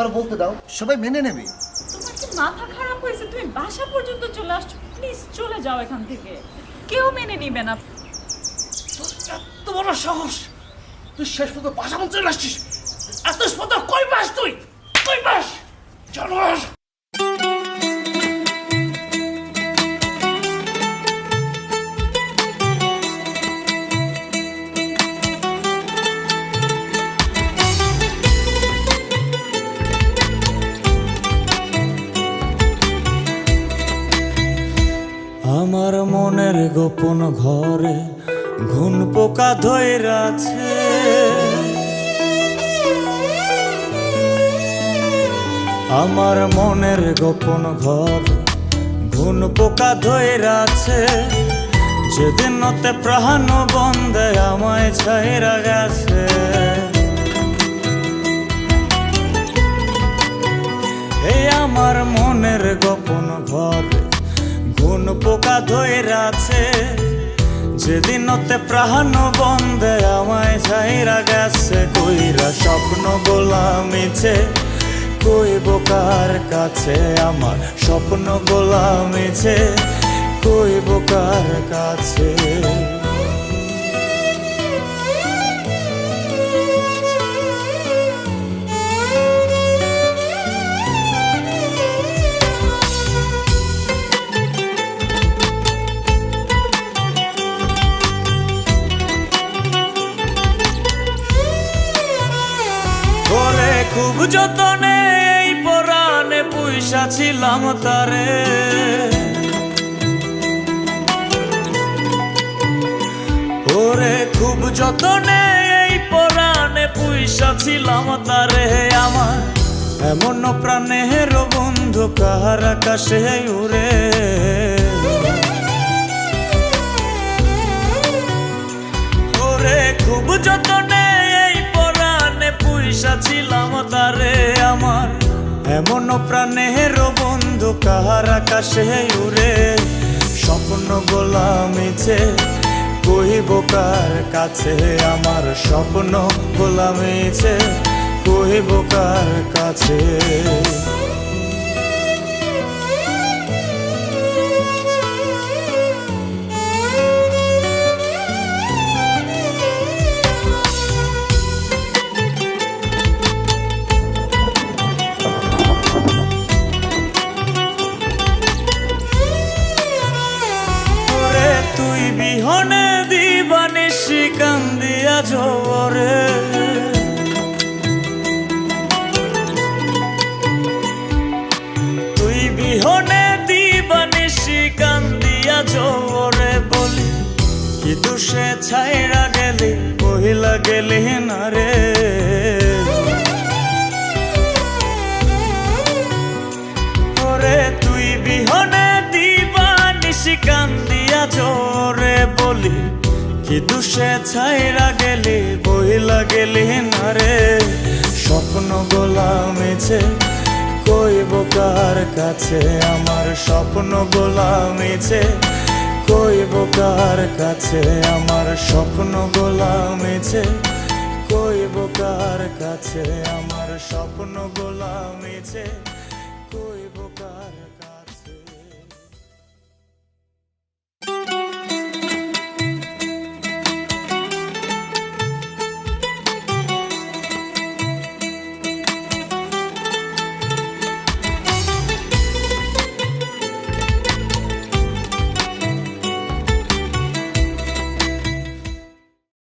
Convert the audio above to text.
একবার বলতে দাও সবাই মেনে নেবে। তোমার কি মাথা খারাপ হয়েছে? তুমি বাসা পর্যন্ত চলে আসছো। প্লিজ চলে যাও এখান থেকে। কেউ মেনে নিবে না। তোর এত বড় সাহস! তুই শেষ পর্যন্ত বাসা পর্যন্ত চলে আসছিস। এত কই বাস তুই? কই পাস? জানোয়ার! গোপন ঘরে ঘুন পোকা ধৈরা আছে। আমার মনের গোপন ঘর ঘুন পোকা ধৈরা আছে। যেদিন নতে প্রাণ বন্ধে আমায় ছাইরা গেছে। এই আমার মনের গোপন ঘর পোকা ধরে আছে যেদিন ওতে প্রাণ বন্ধে আমায় ছাইরা গেছে, কইরা স্বপ্ন গোলা গোলামিছে। কই বোকার কাছে আমার স্বপ্ন গোলামিছে? কই বোকার কাছে খুব যতনে এই পরাণে পুইসা ছিলাম তারে। ওরে খুব যতনে এই পরাণে পুইসা ছিলাম তারে। আমার এমন প্রাণের বন্ধু কাহার আকাশে উড়ে। ওরে খুব যতনে পরাণে ছিলাম তারে আমার। এমন প্রাণের বন্ধু, কাহার আকাশে উড়ে। স্বপ্ন গোলামিছে কার কাছে? আমার স্বপ্ন গোলামিছে কার কাছে? তুই দিবানে শিকান দিয়া জোরে তুই বিহনে দিবানে শিকান্দিয়া জোরে বলি, কি দুষে ছাইরা গেলি, কহিলা গেলি না রে। দুষে ছাইরা গেলি, বইলা গেলি না রে। স্বপ্ন গোলামিছে কইব কার কাছে? আমার স্বপ্ন গোলামিছে কইব কার কাছে? আমার স্বপ্ন গোলামিছে কইব কার কাছে? আমার স্বপ্ন গোলামিছে কইব কার